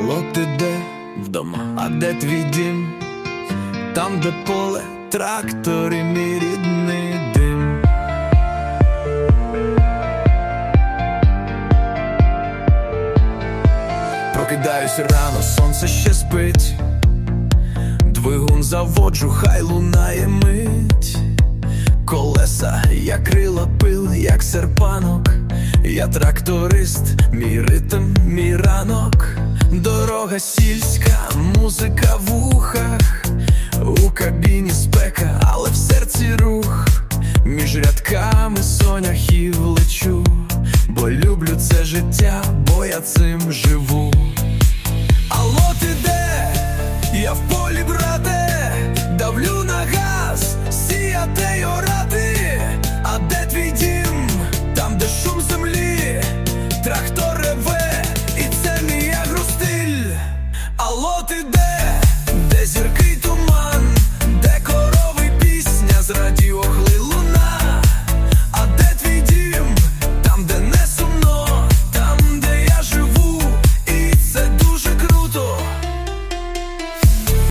Алло, ти де? Вдома. А де твій дім? Там, де поле, трактор і мій рідний дим. Прокидаюсь рано, сонце ще спить. Двигун заводжу, хай лунає мить. Колеса, як крила пил, як серпанок. Я тракторист, мій ритм, мій ранок. Дорога сільська, музика в ухах. У кабіні спека, але в серці рух. Між рядками соняхів лечу, бо люблю це життя, бо я цим живу. Алло, ти де?